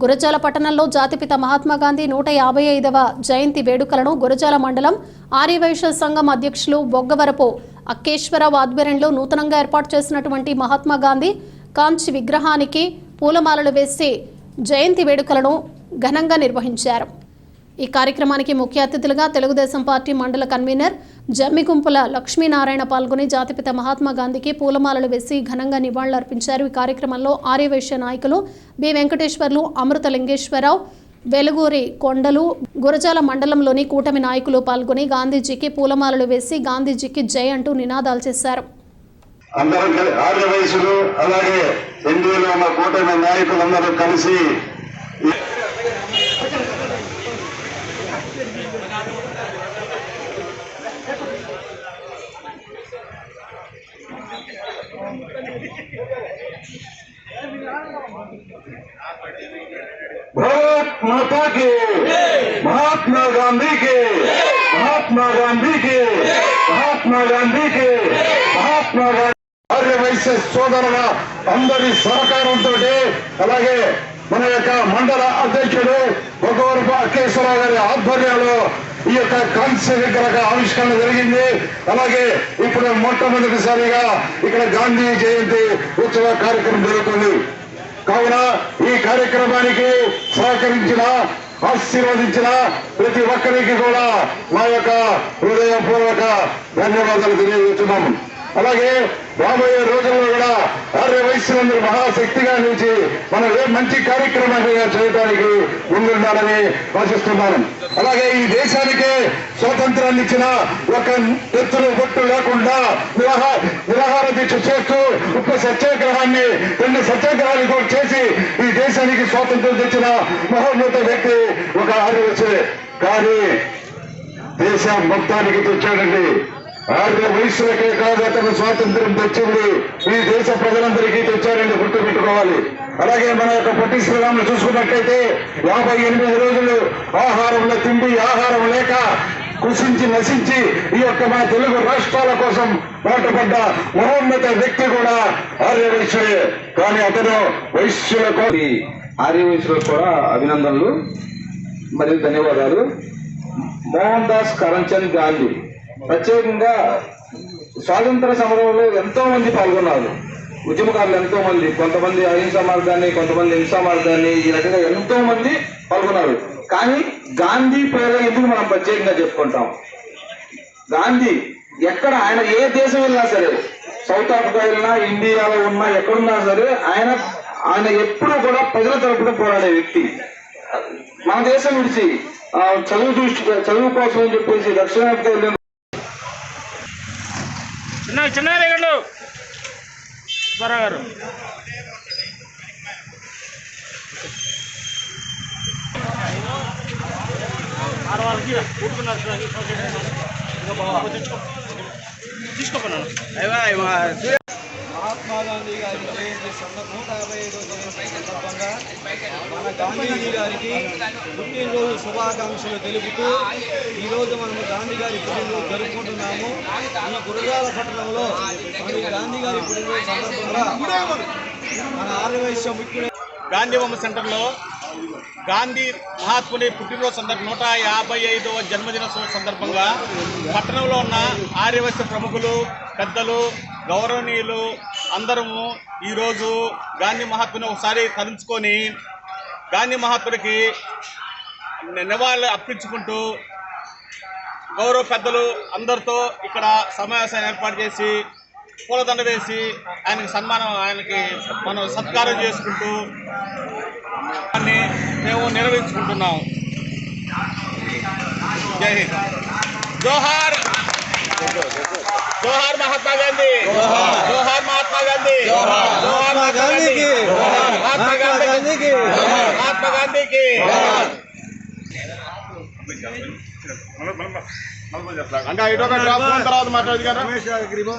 గురజాల పట్టణంలో జాతిపిత మహాత్మాగాంధీ నూట యాభై ఐదవ జయంతి వేడుకలను గురజాల మండలం ఆర్యవైశ్య సంఘం అధ్యక్షులు బొగ్గవరపు అక్కేశ్వరరావు ఆధ్వర్యంలో నూతనంగా ఏర్పాటు చేసినటువంటి మహాత్మాగాంధీ కాంచి విగ్రహానికి పూలమాలలు వేసి జయంతి వేడుకలను ఘనంగా నిర్వహించారు. ఈ కార్యక్రమానికి ముఖ్య అతిథులుగా తెలుగుదేశం పార్టీ మండల కన్వీనర్ జమ్మిగుంపుల లక్ష్మీనారాయణ పాల్గొని జాతిపిత మహాత్మా గాంధీకి పూలమాలలు వేసి ఘనంగా నివాళులర్పించారు. ఈ కార్యక్రమంలో ఆర్యవైశ్య నాయకులు బి. వెంకటేశ్వర్లు అమృత లింగేశ్వరరావు వెలుగూరి కొండలు గురజాల మండలంలోని కూటమి నాయకులు పాల్గొని గాంధీజీకి పూలమాలలు వేసి గాంధీజీకి జై అంటూ నినాదాలు చేశారు. అందరం ఆర్య వయసులు అలాగే ఎన్డీఏలో ఉన్న కూటమి నాయకులందరూ కలిసి భారత్ మాతా కి మహాత్మా గాంధీ కి మహాత్మా గాంధీ కి మహాత్మా గాంధీ కి మహాత్మా గాంధీ ఆర్య వైశ్య సోదరుల అందరి సహకారంతో అలాగే మన యొక్క మండల అధ్యక్షుడు భగవరపు అక్కేశ్వరరావు గారి ఆధ్వర్యంలో ఈ యొక్క కాంస్య ఆవిష్కరణ జరిగింది. అలాగే ఇప్పుడు మొట్టమొదటిసారిగా ఇక్కడ గాంధీ జయంతి ఉత్సవ కార్యక్రమం జరుగుతుంది. కావున ఈ కార్యక్రమానికి సహకరించిన ఆశీర్వదించిన ప్రతి ఒక్కరికి కూడా మా యొక్క హృదయపూర్వక ధన్యవాదాలు తెలియజేస్తున్నాము. అలాగే రాబోయే రోజుల్లో కూడా ఆర్య వయస్సులందరూ మహాశక్తిగా నిలిచి మనం ఏ మంచి కార్యక్రమాన్ని చేయడానికి ముందుండాలని ఆశిస్తున్నాను. అలాగే ఈ దేశానికి స్వాతంత్రాన్ని ఇచ్చిన ఒక ఎత్తులు బొట్టు లేకుండా నిరాహ నిరాహార దీక్ష చేస్తూ ఒక సత్యాగ్రహాన్ని రెండు సత్యాగ్రహాలు కూడా చేసి ఈ దేశానికి స్వాతంత్రం తెచ్చిన మహోన్నత వ్యక్తి ఒక ఆర్యవచ్చే కానీ దేశం మొత్తానికి తెచ్చాడండి. ఆర్య వయసులకే కాదు అతను స్వాతంత్రం తెచ్చింది. ఈ దేశ ప్రజలందరికీ తెచ్చారండి గుర్తుపెట్టుకోవాలి. అలాగే మన యొక్క పొట్టి శ్రీరాములు చూసుకున్నట్లయితే యాభై ఎనిమిది రోజులు ఆహారంలో తిండి ఆహారం లేక కృషించి నశించి ఈ యొక్క మన తెలుగు రాష్ట్రాల కోసం పాటుపడ్డ మహోన్నత వ్యక్తి కూడా ఆర్యవైశ్యుడే కానీ అతను వైశ్యులకు కోసం కూడా అభినందనలు మరియు ధన్యవాదాలు. మోహన్ దాస్ కరంచంద్ గాంధీ. ప్రత్యేకంగా స్వాతంత్ర సమరంలో ఎంతో మంది పాల్గొన్నారు. ఉద్యమకారులు ఎంతో మంది కొంతమంది అహింసా మార్గాన్ని కొంతమంది హింసా మార్గాన్ని ఈ రకంగా ఎంతో మంది పాల్గొన్నారు. కానీ గాంధీ పేరు ఎందుకు మనం ప్రత్యేకంగా చెప్పుకుంటాం? గాంధీ ఎక్కడ ఆయన ఏ దేశం వెళ్ళినా సరే సౌత్ ఆఫ్రికా వెళ్ళినా ఇండియాలో ఉన్నా ఎక్కడున్నా సరే ఆయన ఆయన ఎప్పుడూ కూడా ప్రజల తరపున పోరాడే వ్యక్తి. మన దేశం విడిచి చదువు దృష్టి చదువు కోసం అని చెప్పేసి దక్షిణాఫ్రికా చిన్న చిన్న రేగండు సుబ్బారావు గారు. ఆరు కూడుకున్నారు తీసుకోపోయినాను గాంధీ గారి జయంతి నూట యాభై ఐదో జయంతి సందర్భంగా మన గాంధీజీ గారికి పుట్టినరోజు శుభాకాంక్షలు తెలుపుతూ ఈరోజు మనము గాంధీ గారి పుట్టినరోజు జరుపుకుంటున్నాము. ఈ గురజాల పట్టణంలో మరి గాంధీ గారి పుట్టినరోజు సందర్భంగా మన ఆర్యవైశ్య ముఖ్యుడు గాంధీ బొమ్మ సెంటర్లో గాంధీ మహాత్ముని పుట్టినరోజు సందర్భ నూట యాభై ఐదవ జన్మదినోత్సవం సందర్భంగా పట్టణంలో ఉన్న ఆర్యవైశ్య ప్రముఖులు పెద్దలు గౌరవనీయులు అందరము ఈరోజు గాంధీ మహాత్ముని ఒకసారి తలుచుకొని గాంధీ మహాత్ముడికి నివాళులు అర్పించుకుంటూ గౌరవ పెద్దలు అందరితో ఇక్కడ సమావేశాన్ని ఏర్పాటు చేసి పూలదండ వేసి ఆయనకి సన్మానం ఆయనకి మనం సత్కారం చేసుకుంటూ దాన్ని మేము నిర్వహించుకుంటున్నాము జై హింద్. జోహార్! జోహార్ మహాత్మా గాంధీ! జోహార్! गांधी महात्मा गांधी की महात्मा गांधी की महात्मा गांधी की అంటే ఇటొక డ్రాప్ తర్వాత మాట్లాడదు కదా రమేష్ అగ్రిబో